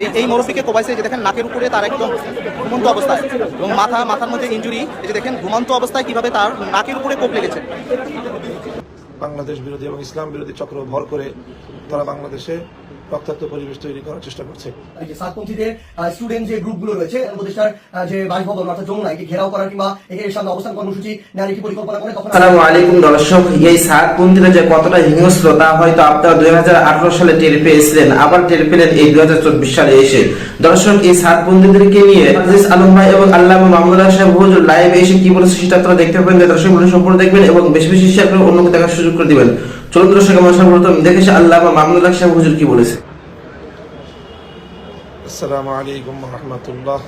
এই- মরফিকে কোবাইছে যে দেখেন নাকের উপরে তার একদম ঘুমন্ত অবস্থায় এবং মাথা, মাথার মধ্যে ইঞ্জুরি যে দেখেন ঘুমন্ত অবস্থায় কীভাবে তার নাকের উপরে কোপ লেগেছে। বাংলাদেশ বিরোধী এবং ইসলাম বিরোধী চক্র ভর করে তারা বাংলাদেশে রক্তাক্ত পরিবেশ তৈরি করার চেষ্টা করছে। এই যে সাতপন্থীদের স্টুডেন্ট যে গ্রুপগুলো রয়েছে আহ, যে বাসভবন অর্থাৎ যমুনা একে ঘেরাও করার কিংবা এর সামনে অবস্থান কর্মসূচি নেওয়ার একটি পরিকল্পনা করে তখন আসসালামু আলাইকুম দর্শক এই সাতপন্থীরা যে কতটা হিংস্র তা হয়তো আপনারা দুই সালে টের পেয়েছিলেন আবার টের পেলেন এই দুই সালে এসে। দর্শক এই সাতপন্থীদেরকে নিয়ে আজিজ আলম ভাই এবং আল্লাহ মামুল্লাহ সাহেব হুজুর লাইভে এসে কি বলেছে সেটা আপনারা দেখতে পাবেন দর্শক ভিডিও সম্পূর্ণ দেখবেন এবং বেশি বেশি শেয়ার করে অন্যকে দেখার সুযোগ করে দিবেন। চলুন দর্শক আমার সর্বপ্রথম দেখে এসে আল্লাহ মামুল্লাহ সাহেব হুজুর কি বলেছে। السلام عليكم ورحمة الله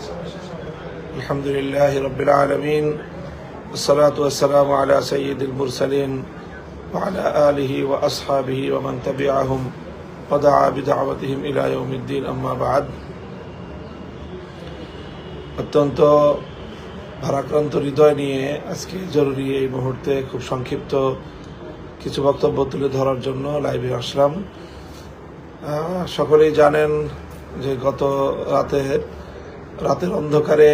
الحمد لله رب العالمين والصلاة والسلام على سيد المرسلين وعلى آله وأصحابه ومن تبعهم ودعا بدعوتهم إلى يوم الدين أما بعد অত্যন্ত ভারাক্রান্ত হৃদয় নিয়ে আজকে জরুরি এই মুহূর্তে খুব সংক্ষিপ্ত কিছু বক্তব্য তুলে ধরার জন্য লাইভে আসলাম আহ, সকলেই জানেন যে গত রাতে রাতের অন্ধকারে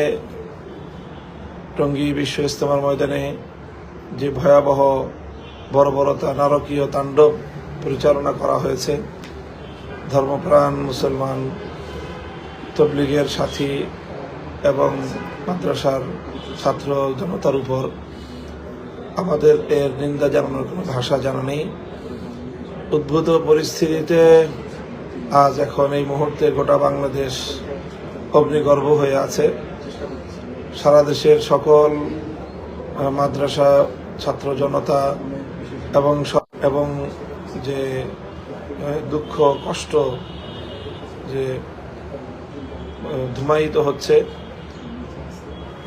টঙ্গী বিশ্ব ইস্তেমার ময়দানে যে ভয়াবহ বর্বরতা, নারকীয় তাণ্ডব পরিচালনা করা হয়েছে, ধর্মপ্রাণ মুসলমান তবলিগের সাথী এবং মাদ্রাসার ছাত্র জনতার উপর আমাদের এর নিন্দা জানানোর কোনো ভাষা জানা নেই। উদ্ভূত পরিস্থিতিতে আজ এখন এই মুহূর্তে গোটা বাংলাদেশ অগ্নিগর্ভ হয়ে আছে। সারা দেশের সকল মাদ্রাসা, ছাত্র জনতা এবং এবং যে দুঃখ, কষ্ট যে ধুমায়িত হচ্ছে,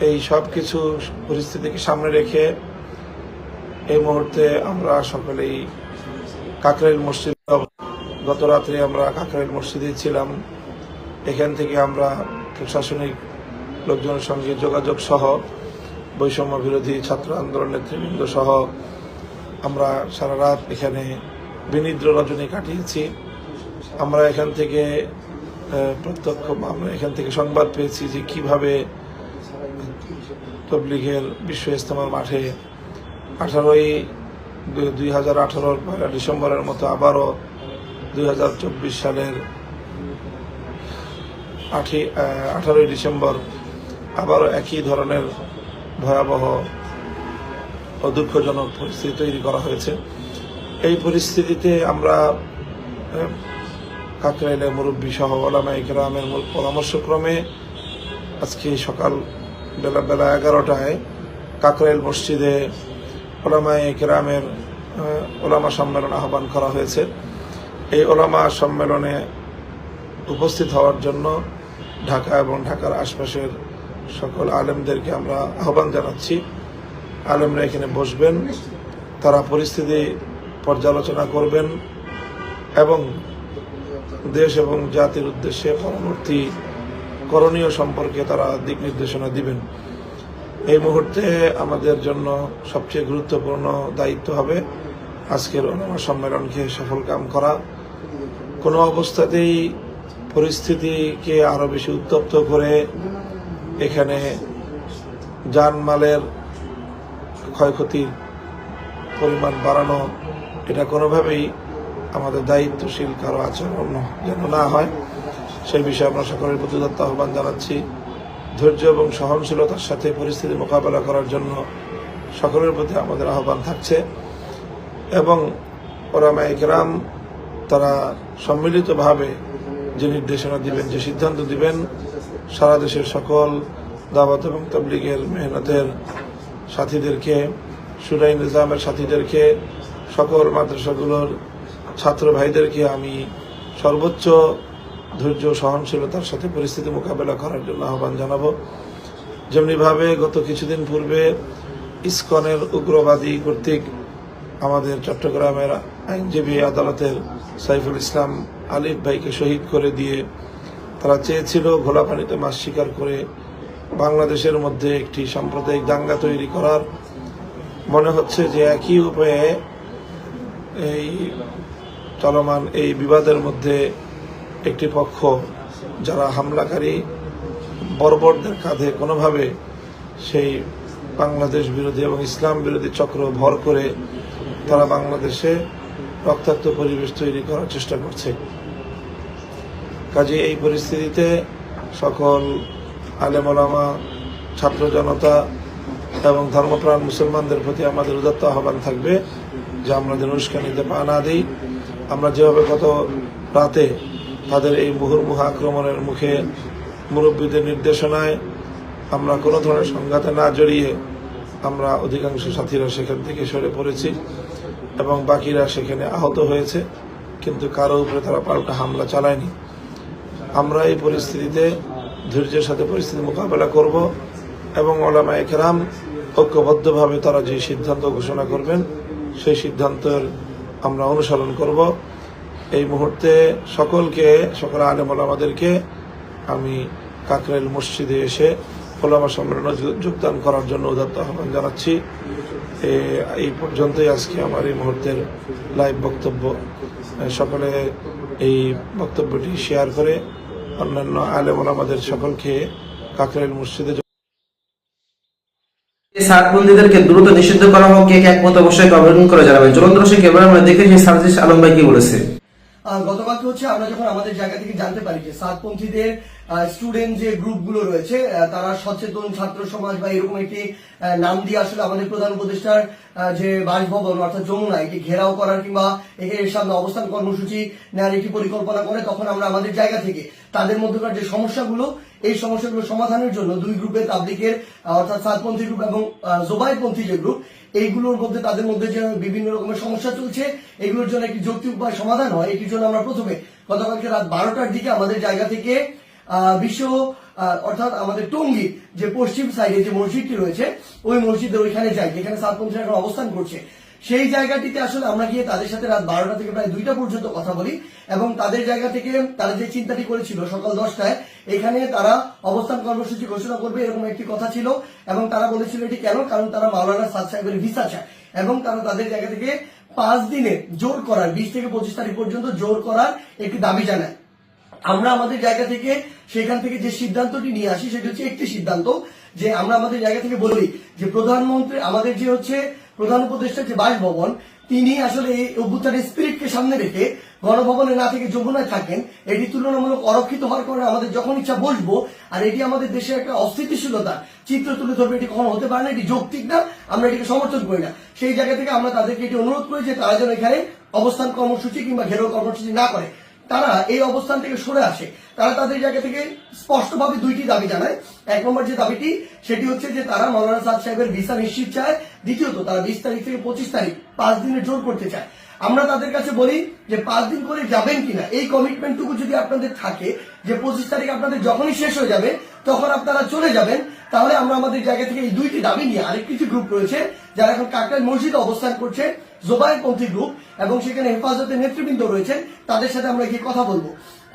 এই সব কিছু পরিস্থিতিকে সামনে রেখে এই মুহূর্তে আমরা সকলেই কাকরাইল মসজিদ গত রাত্রে আমরা কাকরাইল মসজিদে ছিলাম। এখান থেকে আমরা প্রশাসনিক লোকজনের সঙ্গে যোগাযোগ সহ বৈষম্য বিরোধী ছাত্র আন্দোলন নেতৃবৃন্দ সহ আমরা সারা রাত এখানে বিনিদ্র রজনী কাটিয়েছি। আমরা এখান থেকে প্রত্যক্ষ আমরা এখান থেকে সংবাদ পেয়েছি যে কীভাবে তবলিগের বিশ্ব ইস্তেমার মাঠে আঠারোই দুই হাজার আঠারোর ডিসেম্বরের মতো আবারও দুই সালের আঠি আঠারোই ডিসেম্বর আবারও একই ধরনের ভয়াবহ ও দুঃখজনক পরিস্থিতি তৈরি করা হয়েছে। এই পরিস্থিতিতে আমরা আহ, কাকরাইলে মুরব্বী সহ ওলামাই গ্রামের পরামর্শক্রমে আজকে সকাল বেলা বেলা এগারোটায় কাকরাইল মসজিদে ওলামাই গ্রামের ওলামা সম্মেলন আহ্বান করা হয়েছে। ওলামা সম্মেলনে উপস্থিত হওয়ার জন্য ঢাকা এবং ঢাকার আশপাশের সকল আলেমদেরকে আমরা আহ্বান জানাচ্ছি। আলেমরা এখানে বসবেন, তারা পরিস্থিতি পর্যালোচনা করবেন এবং দেশ এবং জাতির উদ্দেশ্যে পরবর্তী করণীয় সম্পর্কে তারা দিক নির্দেশনা দিবেন। এই মুহূর্তে আমাদের জন্য সবচেয়ে গুরুত্বপূর্ণ দায়িত্ব হবে আজকের ওলামা সম্মেলনকে সফল কাম করা। কোনো অবস্থাতেই পরিস্থিতিকে আরও বেশি উত্তপ্ত করে এখানে যানমালের ক্ষয়ক্ষতির পরিমাণ বাড়ানো, এটা কোনোভাবেই আমাদের দায়িত্বশীল কারও আচরণ যেন না হয়, সেই বিষয়ে আমরা সকলের প্রতি দত্ত আহ্বান জানাচ্ছি। ধৈর্য এবং সহনশীলতার সাথে পরিস্থিতি মোকাবেলা করার জন্য সকলের প্রতি আমাদের আহ্বান থাকছে। এবং ওরামা একরাম তারা সম্মিলিতভাবে যে নির্দেশনা দিবেন, যে সিদ্ধান্ত দিবেন, সারা দেশের সকল দাওয়াত এবং তবলিগের মেহনতের সাথীদেরকে, সুরাই নিজামের সাথীদেরকে, সকল মাদ্রাসাগুলোর ছাত্র ভাইদেরকে আমি সর্বোচ্চ ধৈর্য সহনশীলতার সাথে পরিস্থিতি মোকাবেলা করার জন্য আহ্বান জানাব। যেমনিভাবে গত কিছুদিন পূর্বে ইসকনের উগ্রবাদী কর্তৃক আমাদের চট্টগ্রামের আইনজীবী আদালতের সাইফুল ইসলাম আলিফ ভাইকে শহীদ করে দিয়ে তারা চেয়েছিল ঘোলা পানিতে মাছ শিকার করে বাংলাদেশের মধ্যে একটি সাম্প্রদায়িক দাঙ্গা তৈরি করার। মনে হচ্ছে যে একই উপায়ে এই চলমান এই বিবাদের মধ্যে একটি পক্ষ যারা হামলাকারী বর্বরদের কাঁধে কোনোভাবে সেই বাংলাদেশ বিরোধী এবং ইসলাম বিরোধী চক্র ভর করে তারা বাংলাদেশে রক্তাক্ত পরিবেশ তৈরি করার চেষ্টা করছে। কাজে এই পরিস্থিতিতে সকল আলেমলামা ছাত্র জনতা এবং ধর্মপ্রাণ মুসলমানদের প্রতি আমাদের উদাত্ত আহ্বান থাকবে যে আমরা যেন উস্কানিতে পা না দিই। আমরা যেভাবে গত রাতে তাদের এই মুহুর্মুহ আক্রমণের মুখে মুরব্বীদের নির্দেশনায় আমরা কোনো ধরনের সংঘাতে না জড়িয়ে আমরা অধিকাংশ সাথীরা সেখান থেকে সরে পড়েছি। এবং বাকিরা সেখানে আহত হয়েছে, কিন্তু কারও উপরে তারা পাল্টা হামলা চালায়নি। আমরা এই পরিস্থিতিতে ধৈর্যের সাথে পরিস্থিতি মোকাবেলা করব এবং ওলামা একরাম ঐক্যবদ্ধভাবে তারা যে সিদ্ধান্ত ঘোষণা করবেন, সেই সিদ্ধান্তের আমরা অনুসরণ করব। এই মুহূর্তে সকলকে, সকল আলেম ওলামাদেরকে আমি কাকরাইল মসজিদে এসে ওলামা সম্মেলনে যোগদান করার জন্য উদাত্ত আহ্বান জানাচ্ছি। এই পর্যন্তই আজকে আমার এই মুহূর্তের লাইভ বক্তব্য। সকলে এই বক্তব্যটি শেয়ার করে, অন্যান্য আলেম আমাদের সকলকে কাকরাইল মসজিদে সাতবন্দীদেরকে দ্রুত নিষিদ্ধ করা হোক কে কে একমত অবশ্যই কমেন্ট করে জানাবেন। চলন্ত এবার আমরা দেখে সেই সার্জিস আলম ভাই কি বলেছে। গতকালকে হচ্ছে আমরা যখন আমাদের জায়গা থেকে জানতে পারি যে সাতপন্থীদের স্টুডেন্ট যে গ্রুপগুলো রয়েছে তারা সচেতন ছাত্র সমাজ বা এরকম একটি নাম দিয়ে আসলে আমাদের প্রধান উপদেষ্টার যে বাসভবন অর্থাৎ যমুনা এটি ঘেরাও করার কিংবা এর সামনে অবস্থান কর্মসূচি নেওয়ার একটি পরিকল্পনা করে তখন আমরা আমাদের জায়গা থেকে তাদের মধ্যকার যে সমস্যাগুলো, এই সমস্যাগুলো সমাধানের জন্য দুই গ্রুপের তাবলিকের অর্থাৎ সাতপন্থী গ্রুপ এবং জোবাইপন্থী যে গ্রুপ এইগুলোর মধ্যে তাদের মধ্যে যে বিভিন্ন রকমের সমস্যা চলছে, এগুলোর জন্য একটি যৌক্তিক উপায় সমাধান হয়। এটির জন্য আমরা প্রথমে গতকালকে রাত বারোটার দিকে আমাদের জায়গা থেকে বিশ্ব অর্থাৎ আমাদের টঙ্গী যে পশ্চিম সাইডে যে মসজিদটি রয়েছে, ওই মসজিদের ওইখানে যাই, যেখানে সাতপন্থীরা এখন অবস্থান করছে। সেই জায়গাটিতে আসলে আমরা গিয়ে তাদের সাথে রাত বারোটা থেকে প্রায় দুইটা পর্যন্ত কথা বলি এবং তাদের জায়গা থেকে তারা যে চিন্তাটি করেছিল সকাল দশটায়, এখানে তারা অবস্থান কর্মসূচি ঘোষণা করবে এরকম একটি কথা ছিল এবং তারা বলেছিল এটি কেন? কারণ তারা মাওলানা সাদ সাহেবের ভিসা চায় এবং তারা তাদের জায়গা থেকে পাঁচ দিনে জোর করার, বিশ থেকে পঁচিশ তারিখ পর্যন্ত জোর করার একটি দাবি জানায়। আমরা আমাদের জায়গা থেকে সেখান থেকে যে সিদ্ধান্তটি নিয়ে আসি, সেটি হচ্ছে একটি সিদ্ধান্ত যে আমরা আমাদের জায়গা থেকে বলি যে প্রধানমন্ত্রী, আমাদের যে হচ্ছে প্রধান উপদেষ্টা যে বাসভবন, তিনি আসলে এই অভ্যুত্থানের স্পিরিটকে সামনে রেখে গণভবনে না থেকে যমুনায় থাকেন, এটি তুলনামূলক অরক্ষিত হওয়ার কারণে আমাদের যখন ইচ্ছা বসবো, আর এটি আমাদের দেশে একটা অস্থিতিশীলতা, চিত্র তুলে ধরবে এটি কখনো হতে পারে না, এটি যৌক্তিক না, আমরা এটিকে সমর্থন করি না। সেই জায়গা থেকে আমরা তাদেরকে এটি অনুরোধ করি যে তারা যেন এখানে অবস্থান কর্মসূচি কিংবা ঘেরাও কর্মসূচি না করে। তারা এই অবস্থান থেকে সরে আসে। তারা তাদের জায়গা থেকে স্পষ্টভাবে দুইটি দাবি জানায়। এক নম্বর যে দাবিটি, সেটি হচ্ছে যে তারা মৌলানা সাদ সাহেবের ভিসা নিশ্চিত চায়। দ্বিতীয়ত, তারা বিশ তারিখ থেকে পঁচিশ তারিখ পাঁচ দিনের জোর করতে চায়। আমরা তাদের কাছে বলি যে পাঁচ দিন করে যাবেন কিনা, এই কমিটমেন্টটুকু যদি আপনাদের থাকে যে পঁচিশ তারিখ আপনাদের যখনই শেষ হয়ে যাবে, তখন আপনারা চলে যাবেন। তাহলে আমরা আমাদের জায়গা থেকে এই দুইটি দাবি নিয়ে আরেক কিছু গ্রুপ রয়েছে, যারা এখন কাকরাইল মসজিদে অবস্থান করছে। জোবাইপন্থী গ্রুপ এবং সেখানে হেফাজতের নেতৃবৃন্দ রয়েছেন, তাদের সাথে আমরা গিয়ে কথা বলব।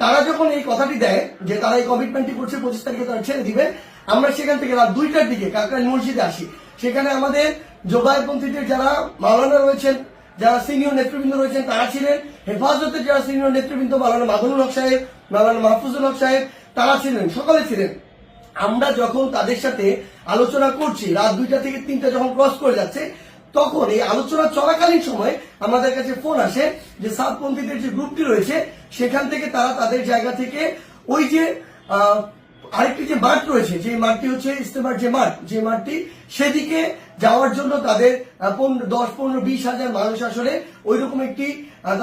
তারা যখন এই কথাটি দেয় যে তারা এই কমিটমেন্টটি করছে, পঁচিশ তারিখে তারা ছেড়ে দিবে, আমরা সেখান থেকে রাত দুইটার দিকে কাকরাইল মসজিদে আসি। সেখানে আমাদের জোবাইপন্থীদের যারা মাওলানা রয়েছেন, যারা সিনিয়র নেতৃবৃন্দ রয়েছেন, তারা ছিলেন হেফাজতের যারা সিনিয়র নেতৃবৃন্দ, মাওলানা মাদুনুল হক সাহেব, মাওলানা মাহফুজুল হক সাহেব, তারা ছিলেন, সকলে ছিলেন। আমরা যখন তাদের সাথে আলোচনা করছি, রাত দুইটা থেকে তিনটা যখন ক্রস করে যাচ্ছে তখন এই আলোচনা চলাকালীন সময় আমাদের কাছে ফোন আসে যে সাতপন্থীদের যে গ্রুপটি রয়েছে, সেখান থেকে তারা তাদের জায়গা থেকে ওই যে আরেকটি যে মাঠ রয়েছে যে মাঠটি হচ্ছে ইস্তেমার যে মাঠ, যে মাঠটি সেদিকে যাওয়ার জন্য তাদের দশ, পনেরো, বিশ হাজার মানুষ আসলে ওই রকম একটি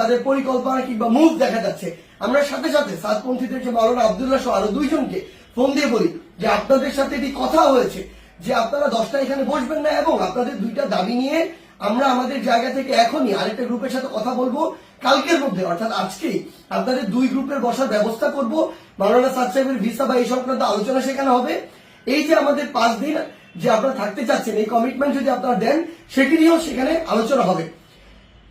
তাদের পরিকল্পনা কিংবা মুখ দেখা যাচ্ছে। আমরা সাথে সাথে সাতপন্থীদের যে মাওলানা আবদুল্লাহ সহ আরও দুইজনকে ফোন দিয়ে বলি যে আপনাদের সাথে এটি কথা হয়েছে। যে আপনারা দশটা এখানে বসবেন না এবং আপনাদের দুইটা দাবি নিয়ে আমরা আমাদের জায়গা থেকে এখনই আরেকটা গ্রুপের সাথে কথা বলব কালকের মধ্যে, অর্থাৎ আজকেই আপনাদের দুই গ্রুপের বসার ব্যবস্থা করব। মাওলানা সাদ সাহেবের ভিসা বা এই সংক্রান্ত আলোচনা সেখানে হবে। এই যে আমাদের পাঁচ দিন যে আপনারা থাকতে চাচ্ছেন, এই কমিটমেন্ট যদি আপনারা দেন, সেটি নিয়েও সেখানে আলোচনা হবে।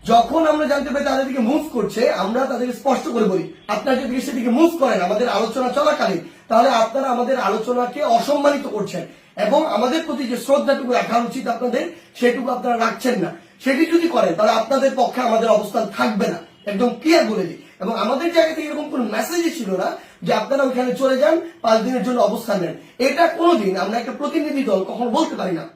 যখন আমরা জানতে পারি তাদের দিকে মুভ করছে, আমরা তাদেরকে স্পষ্ট করে বলি, আপনারা যদি সেদিকে মুভ করেন, আমাদের আলোচনা চলাকালীন, তাহলে আপনারা আমাদের আলোচনাকে অসম্মানিত করছেন। এবং আমাদের প্রতি যে শ্রদ্ধাটুকু রাখা উচিত আপনাদের, সেটুকু আপনারা রাখছেন না। সেটি যদি করেন, তাহলে আপনাদের পক্ষে আমাদের অবস্থান থাকবে না। একদম ক্লিয়ার বলে দিই। এবং আমাদের জায়গা থেকে এরকম কোনো মেসেজই ছিল না যে আপনারা ওইখানে চলে যান, পাঁচ দিনের জন্য অবস্থান নেন। এটা কোনোদিন আমরা একটা প্রতিনিধি দল কখনো বলতে পারি না।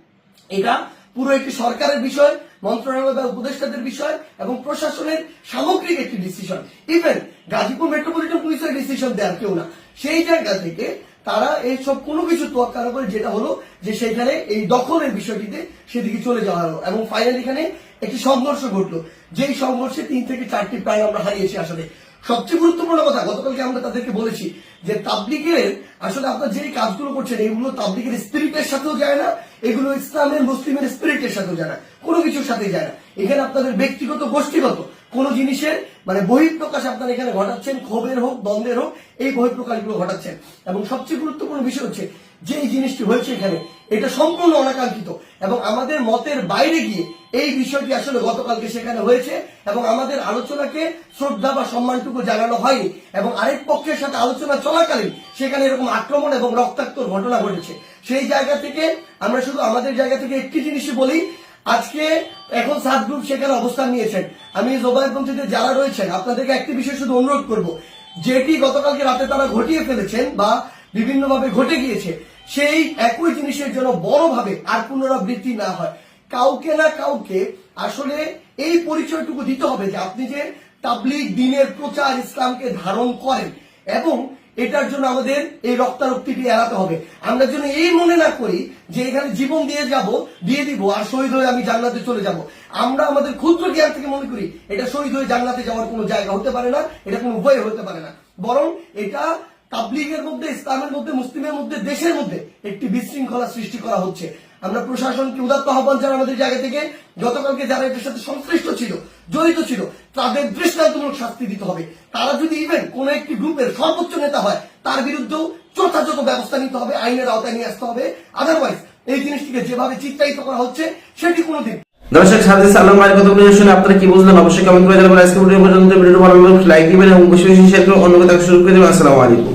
এটা পুরো একটি সরকারের বিষয়, মন্ত্রণালয় বা উপদেষ্টাদের বিষয় এবং প্রশাসনের সামগ্রিক একটি ডিসিশন ইভেন গাজীপুর মেট্রোপলিটন পুলিশের ডিসিশন দেওয়ার কেউ না। সেই জায়গা থেকে তারা এই সব কোনো কিছু তোয়াক্কা করে যেটা হলো যে সেখানে এই দখলের বিষয়টিতে সেদিকে চলে যাওয়া হলো এবং ফাইনাল এখানে একটি সংঘর্ষ ঘটলো। যেই সংঘর্ষে তিন থেকে চারটি প্রাণ আমরা হারিয়েছি আসলে। সবচেয়ে গুরুত্বপূর্ণ কথা, গতকালকে আমরা তাদেরকে বলেছি যে তাবলিগের আসলে আপনার যে কাজগুলো করছেন এগুলো তাবলিগের স্পিরিটের সাথেও যায় না, এগুলো ইসলামের মুসলিমের স্পিরিটের সাথেও যায় না, কোনো কিছুর সাথে যায় না। এখানে আপনাদের ব্যক্তিগত, গোষ্ঠীগত কোন জিনিসের মানে বহিঃপ্রকাশ আপনারা এখানে ঘটাচ্ছেন, ক্ষোভের হোক, দ্বন্দ্বের হোক, এই বহিঃপ্রকাশগুলো ঘটাচ্ছেন। এবং সবচেয়ে গুরুত্বপূর্ণ বিষয় হচ্ছে যে এই জিনিসটি হয়েছে এখানে, এটা সম্পূর্ণ অনাকাঙ্ক্ষিত। এবং আমাদের মতের বাইরে গিয়ে এই বিষয়টি আসলে গতকালকে সেখানে হয়েছে এবং আমাদের আলোচনাকে শ্রদ্ধা বা সম্মানটুকু জানানো হয়নি। এবং আরেক পক্ষের সাথে আলোচনা চলাকালীন সেখানে এরকম আক্রমণ এবং রক্তাক্ত ঘটনা ঘটেছে। সেই জায়গা থেকে আমরা শুধু আমাদের জায়গা থেকে একটি জিনিসই বলি আজকে এখন সাত গ্রুপ সেখানে অবস্থান নিয়েছেন। আমি জোবাইপন্থীদের যারা রয়েছেন, আপনাদেরকে একটি বিষয় শুধু অনুরোধ করব। যেটি গতকালকে রাতে তারা ঘটিয়ে ফেলেছেন বা বিভিন্নভাবে ঘটে গিয়েছে, সেই একই জিনিসের জন্য বড়ভাবে আর পুনরাবৃত্তি না হয়। কাউকে না কাউকে আসলে এই পরিচয়টুকু দিতে হবে যে আপনি যে তাবলিগ দিনের প্রচার ইসলামকে ধারণ করেন এবং এটার জন্য আমাদের এই রক্তারক্তিটি এড়াতে হবে। আমরা যেন এই মনে না করি যে এখানে জীবন দিয়ে যাব, দিয়ে দিব আর শহীদ হয়ে আমি জান্নাতে চলে যাব। আমরা আমাদের ক্ষুদ্র জ্ঞান থেকে মনে করি এটা শহীদ হয়ে জান্নাতে যাওয়ার কোনো জায়গা হতে পারে না, এটা কোনো উপায় হতে পারে না। বরং এটা তাবলিগের মধ্যে, ইসলামের মধ্যে, মুসলিমের মধ্যে, দেশের মধ্যে একটি বিশৃঙ্খলা সৃষ্টি করা হচ্ছে। আমরা প্রশাসনকে উদাত্ত আহ্বান জানাই আমাদের জায়গা থেকে। গতকালকে যারা এটার সাথে সংশ্লিষ্ট ছিল জড়িত ছিল, তাদের দৃষ্টান্তমূলক শাস্তি দিতে হবে। তারা যদি ইভেন কোন একটি গ্রুপের সর্বোচ্চ নেতা হয়, তার বিরুদ্ধেও যথাযথ ব্যবস্থা নিতে হবে, আইনের আওতায় নিয়ে আসতে হবে। আদারওয়াইজ এই জিনিসটিকে যেভাবে চিত্রায়িত করা হচ্ছে, সেটি কোনোদিন দর্শক সাজিদ আলম ভাইয়ের কথাগুলো শুনে আপনারা কি বুঝলেন? অবশ্যই কমেন্ট করে জানাবেন। আজকে ভিডিও পর্যন্ত, ভিডিওটি ভালো লাগলে লাইক দিবেন এবং বেশি বেশি শেয়ার করে অন্য কথা শুরু করে দেবেন। আসসালামু আলাইকুম।